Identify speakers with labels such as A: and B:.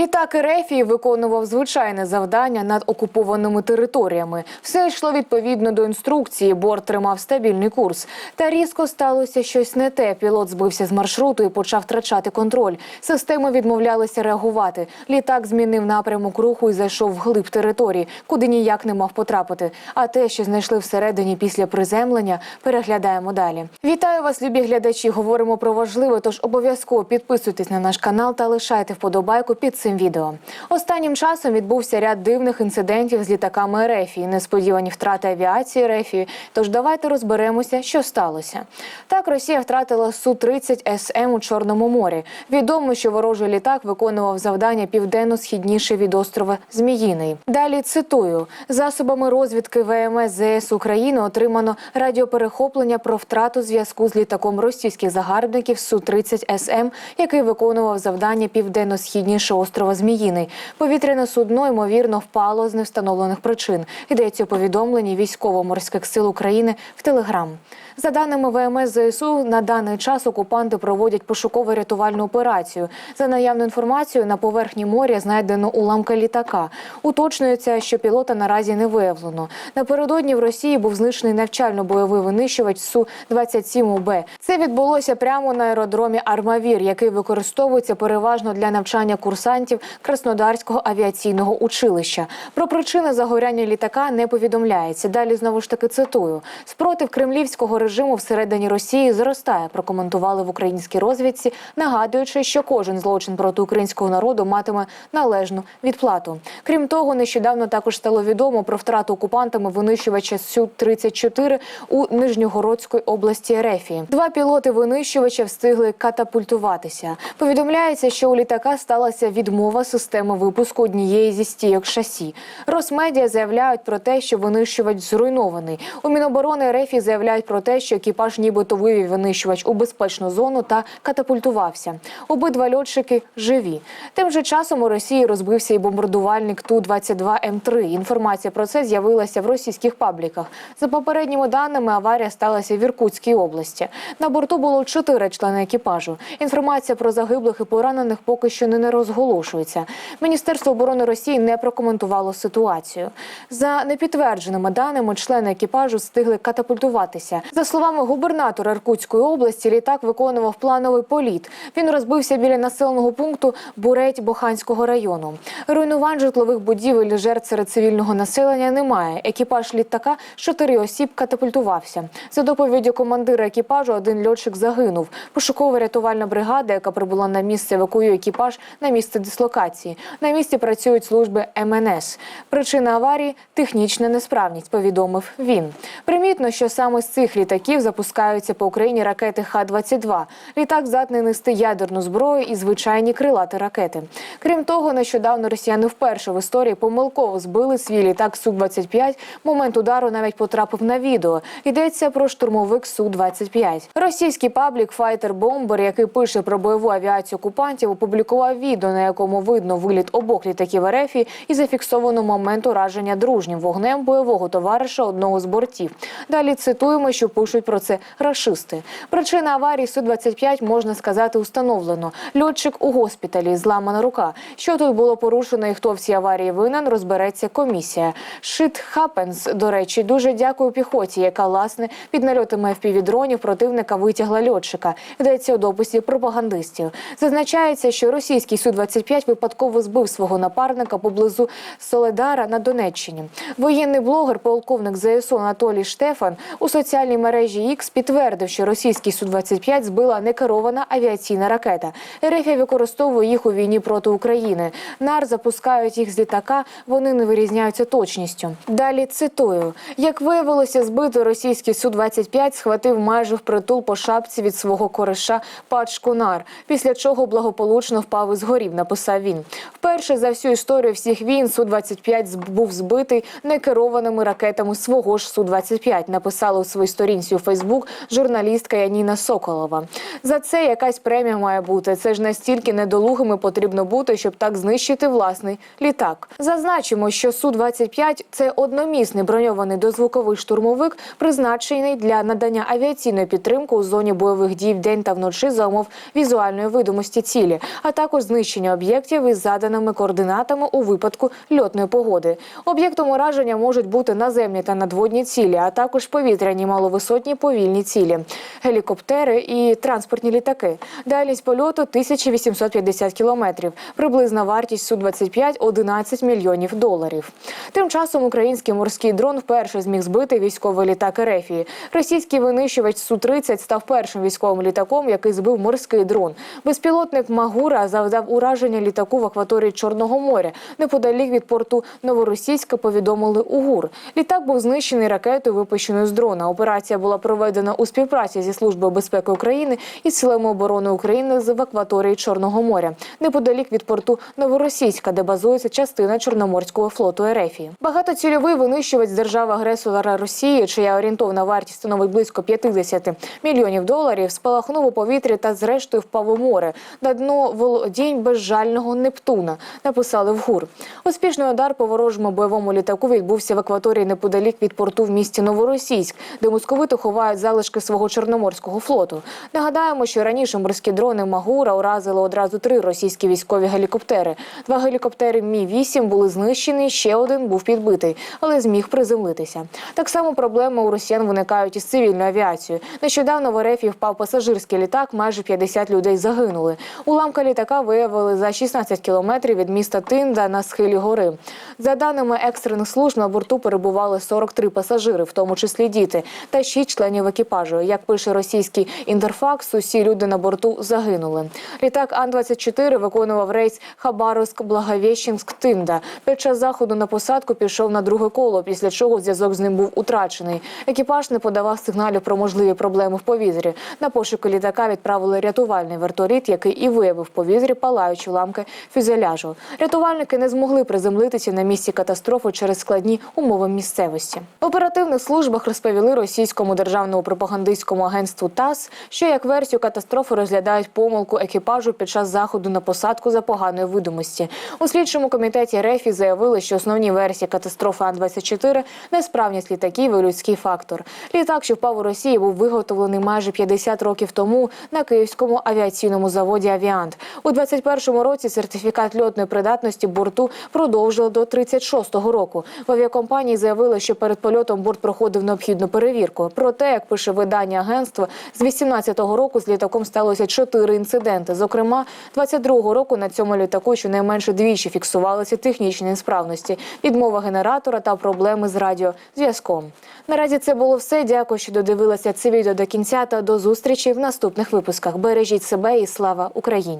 A: Літак Ерефії виконував звичайне завдання над окупованими територіями. Все йшло відповідно до інструкції. Борт тримав стабільний курс. Та різко сталося щось не те. Пілот збився з маршруту і почав втрачати контроль. Системи відмовлялися реагувати. Літак змінив напрямок руху і зайшов вглиб території, куди ніяк не мав потрапити. А те, що знайшли всередині після приземлення, переглядаємо далі. Вітаю вас, любі глядачі. Говоримо про важливе, тож обов'язково підписуйтесь на наш канал та лишайте вподобайку під цим відео. Останнім часом відбувся ряд дивних інцидентів з літаками Ерефії, несподівані втрати авіації Ерефії. Тож давайте розберемося, що сталося. Так, Росія втратила су 30 СМ у Чорному морі. Відомо, що ворожий літак виконував завдання південно-східніше від острова Зміїний. Далі цитую: засобами розвідки ВМС ЗС України отримано радіоперехоплення про втрату зв'язку з літаком російських загарбників су 30 СМ, який виконував завдання південно-східніше острова Зміїний. Повітряне судно ймовірно впало з невстановлених причин. Йдеться у повідомленні військово-морських сил України в Телеграм. За даними ВМС ЗСУ, на даний час окупанти проводять пошуково-рятувальну операцію. За наявною інформацією, на поверхні моря знайдено уламка літака. Уточнюється, що пілота наразі не виявлено. Напередодні в Росії був знищений навчально-бойовий винищувач су 27 УБ. Це відбулося прямо на аеродромі Армавір, який використовується переважно для навчання курсантів Краснодарського авіаційного училища. Про причини загоряння літака не повідомляється. Далі знову ж таки цитую: спротив кремлівського режиму всередині Росії зростає. Прокоментували в українській розвідці, нагадуючи, що кожен злочин проти українського народу матиме належну відплату. Крім того, нещодавно також стало відомо про втрату окупантами винищувача сю 34 у Нижньогородської області Ерефії. Два пілоти винищувача встигли катапультуватися. Повідомляється, що у літака сталася відмова системи випуску однієї зі стійок шасі. Росмедіа заявляють про те, що винищувач зруйнований. У Міноборони Ерефії заявляють про те, що екіпаж нібито вивів винищувач у безпечну зону та катапультувався. Обидва льотчики живі. Тим же часом у Росії розбився і бомбардувальник Ту-22М3. Інформація про це з'явилася в російських пабліках. За попередніми даними, аварія сталася в Іркутській області. На борту було чотири члени екіпажу. Інформація про загиблих і поранених поки що не розголошується. Міністерство оборони Росії не прокоментувало ситуацію. За непідтвердженими даними, члени екіпажу встигли катапультуватися. За словами губернатора Іркутської області, літак виконував плановий політ. Він розбився біля населеного пункту Буреть Боханського району. Руйнувань житлових будівель жертв серед цивільного населення немає. Екіпаж літака з чотири осіб катапультувався. За доповіддю командира екіпажу, один льотчик загинув. Пошуково-рятувальна бригада, яка прибула на місце, евакуює екіпаж на місце дислокації. На місці працюють служби МНС. Причина аварії технічна несправність. Повідомив він. Примітно, що саме з цих літаків запускаються по Україні ракети Х-22. Літак здатний нести ядерну зброю і звичайні крилаті ракети. Крім того, нещодавно росіяни вперше в історії помилково збили свій літак Су-25. Момент удару навіть потрапив на відео. Йдеться про штурмовик Су-25. Російський паблік Fighter Bomber, який пише про бойову авіацію окупантів, опублікував відео, на якому видно виліт обох літаків РФ і зафіксовано момент ураження дружнім вогнем бойового товариша одного з бортів. Далі цитуємо, що пишуть про це рашисти. Причина аварії Су-25, можна сказати, установлено. Льотчик у госпіталі, зламана рука. Що тут було порушено і хто в цій аварії винен, розбереться комісія. Shit happens, до речі, дуже дякую піхоті, яка власне під нальотами FPV-дронів противника витягла льотчика. Йдеться у дописі пропагандистів. Зазначається, що російський Су-25 випадково збив свого напарника поблизу Соледара на Донеччині. Воєнний блогер, полковник ЗСУ Анатолій Штефан у соціальній мережі X підтвердив, що російський Су-25 збила некерована авіаційна ракета. РФ використовує їх у війні проти України. НАР запускають їх з літака. Вони не вирізняються точністю. Далі цитую: як виявилося, збитий російський Су-25 схватив майже впритул по шапці від свого кореша пачку нар, після чого благополучно впав із горів. Написав він. Вперше за всю історію всіх війн Су-25 був збитий некерованими ракетами свого ж Су-25. Написала у своїй сторінці у Фейсбук журналістка Яніна Соколова. За це якась премія має бути. Це ж настільки недолугими потрібно бути, щоб так знищити власний літак. Зазначимо, що Су-25 – це одномісний броньований дозвуковий штурмовик, призначений для надання авіаційної підтримки у зоні бойових дій вдень та вночі за умов візуальної видимості цілі, а також знищення об'єктів об'єктів із заданими координатами у випадку льотної погоди. Об'єктом ураження можуть бути наземні та надводні цілі, а також повітряні маловисотні повільні цілі, гелікоптери і транспортні літаки. Дальність польоту 1850 кілометрів. Приблизна вартість су 25 – 11 мільйонів доларів. Тим часом український морський дрон вперше зміг збити військовий літак Ерефії. Російський винищувач су 30 став першим військовим літаком, який збив морський дрон. Безпілотник Магура завдав ураження літаку в акваторії Чорного моря. Неподалік від порту Новоросійська повідомили УГУР. Літак був знищений ракетою, випущеною з дрона. Операція була проведена у співпраці зі службою безпеки України і силами оборони України з акваторії Чорного моря, неподалік від порту Новоросійська, де базується частина Чорноморського флоту Ерефії. Багатоцільовий винищувач з держави-агресора Росії, чия орієнтовна вартість становить близько 50 мільйонів доларів, спалахнув у повітрі та зрештою впав у море на дно володінь безжального Нептуна. Написали в ГУР. Успішний удар по ворожому бойовому літаку відбувся в акваторії неподалік від порту в місті Новоросійськ, де московити ховають залишки свого чорноморського флоту. Нагадаємо, що раніше морські дрони Магура уразили одразу три російські військові гелікоптери. Два гелікоптери Мі 8 були знищені. Ще один був підбитий, але зміг приземлитися. Так само проблеми у росіян виникають із цивільною авіацією. Нещодавно в РФ впав пасажирський літак. Майже 50 людей загинули. Уламка літака виявили за 16 кілометрів від міста Тинда на схилі гори. За даними екстрених служб, на борту перебували 43 пасажири, в тому числі діти, та 6 членів екіпажу. Як пише російський інтерфакс, усі люди на борту загинули. Літак Ан-24 виконував рейс Хабаровськ-Благовіщенськ-Тинда. Під час заходу на посадку пішов на друге коло, після чого зв'язок з ним був утрачений. Екіпаж не подавав сигналів про можливі проблеми в повітрі. На пошуки літака відправили рятувальний вертоліт, який і виявив в повітрі палаючі ламки фюзеляжу. Рятувальники не змогли приземлитися на місці катастрофи через складні умови місцевості. В оперативних службах розповіли російському державному пропагандистському агентству ТАСС, що як версію катастрофи розглядають помилку екіпажу під час заходу на посадку за поганої видимості. У слідчому комітеті РЕФІ заявили, що основні версії катастрофи Ан-24 – несправність літаків і людський фактор. Літак, що впав у Росії, був виготовлений майже 50 років тому на київському авіаційному заводі Авіант. У 21-му році сертифікат льотної придатності борту продовжили до 36-го року. В авіакомпанії заявили, що перед польотом борт проходив необхідну перевірку. Проте, як пише видання агентства, з 18-го року з літаком сталося чотири інциденти. Зокрема, 22-го року на цьому літаку щонайменше двічі фіксувалися технічні несправності, відмова генератора та проблеми з радіозв'язком. Наразі це було все. Дякую, що додивилися це відео до кінця та до зустрічі в наступних випусках. Бережіть себе і слава Україні!